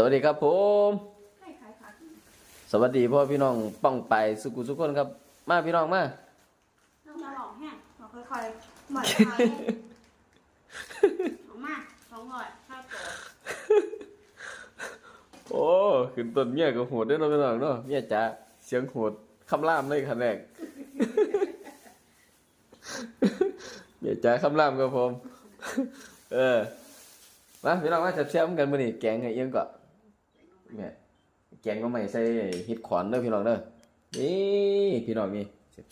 สวัสดีครับผมให้ขายผักสวัสดีพ่อพี่น้องป้องไปสุกุสุกคนครับ มาพี่น้องมาต้องมาหลอกแห้งเราค่อยๆหม่อยไปออกมาสองร้อยห้าตัวโอ้ขึ้นต้นเมียกับโหดเด้อเนาะพี่น้องเนาะเมียจ๋าเสียงโหดคำรามเลยคันแรกเมียจ๋าคำรามครับผม เออมาพี่น้องมาจับแช่มกันมื้อนี้แกงให้เอียงก่อน แม่แกงก็ไม่ใส่เฮ็ดขอนเด้อพี่น้องเด้อนี่พี่น้องนี่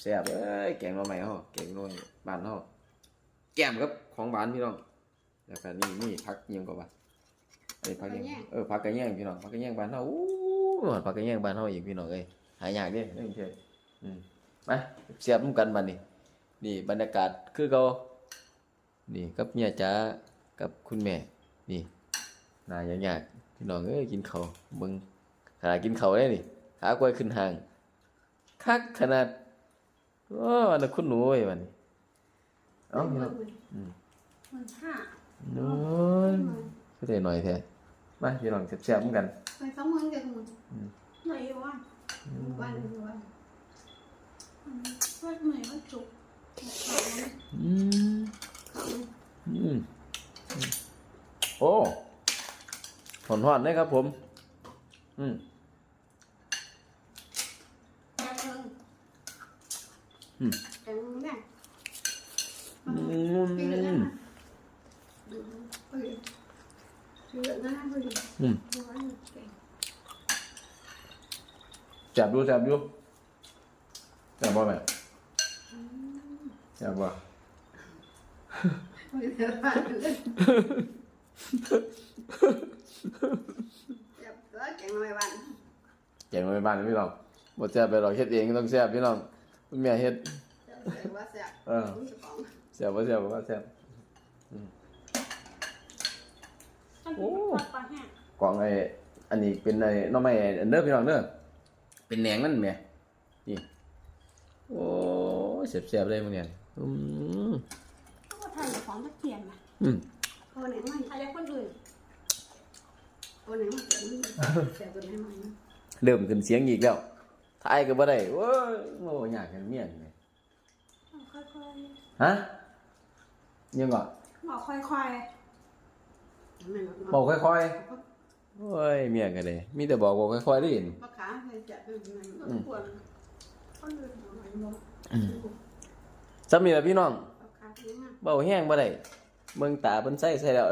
แซ่บๆเอ้ยแกงก็ไม่เฮาแกงน้อยบ้านเฮาแก้มครับของหวานพี่น้องแล้วก็นี่นี่ผักเอียงก็ว่าเอ้ยผักเอียงเออผักกระแยงพี่น้องผักกระแยงบ้านเฮาอู้ผักกระแยงบ้านเฮาอีกพี่น้องเอ้ยหายากเด้นี่เช่อืมมาเสียบนำกันบัดนี้ นี่บรรยากาศคือเก่านี่กับเมียจ๋ากับคุณแม่ นี่นายยากๆ พี่น้องเอ้ยกินเขาวมึงขนาดกินเขาวได้นี่ขากล้วยขึ้นห่างคักขนาดโอ้อันนั้นคุณหนูเว้ยวันนี้เอ้าพี่น้องอืมมันห้าน้อยก็ได้หน่อยแท้มาพี่น้องแซ่บๆเหมือนกันไปสองหมื่นเดียวกันหมดอืมไหนวะวันวันวันวันเหนื่อยวันจุกอืมอืมโอ้ หอนหอนๆเลยครับผม อืมแกงเอิงอืมแกงแม่อืปีละนะมดูเฮ้ยปีละนะเฮ้ยอืมดูอันนี้แกงจับดูจับดูจับบ่แม่จับบ่ เฮ้ยเดี๋ยวผ่านเลยเดี๋ยวแล้วแกงไม่วัน แกงไว้บ้านพี่น้องบ่แซ่บไปหรอกเฮ็ดเองต้องแซ่บพี่น้องคุณแม่เฮ็ดเดี๋ยวเสียว่าเสียเออมีของแซ่บบ่แซ่บบ่ว่าแซ่บโอ้ปลาแห้งกล่องไอ้อันนี้เป็นไอ้หน้อไม้อันเด้อพี่น้องเด้อเป็นแหนงนั่นแหมนี่โอ้ยแซ่บๆเลยมื้อนี้อืมเขาก็ทานของตะเกียบนะอืมเอาไหนมาอะไรคนอื่นเอาไหนมาเสียบเสียบตัวไหนมา เริ่มขึ้นเสียงอีกแล้วทายก็บ่ได้โอ้ยโอ้ยากกันเมียนนี่ค่อยฮะยังก่อนๆบอกค่อยๆบอกค่อยๆโอ้ยเมียก็ได้มีแต่บอกบอกค่อยๆได้ยินปลาขาเคยจับเป็นยังไงควรคนอื่นบอกไหนบอกสำนีล่ะพี่น้องปลาขาเป็นยังไงเบาแห้งบ่ได้เบิ่งตาเพิ่นใส่ใส่แล้ว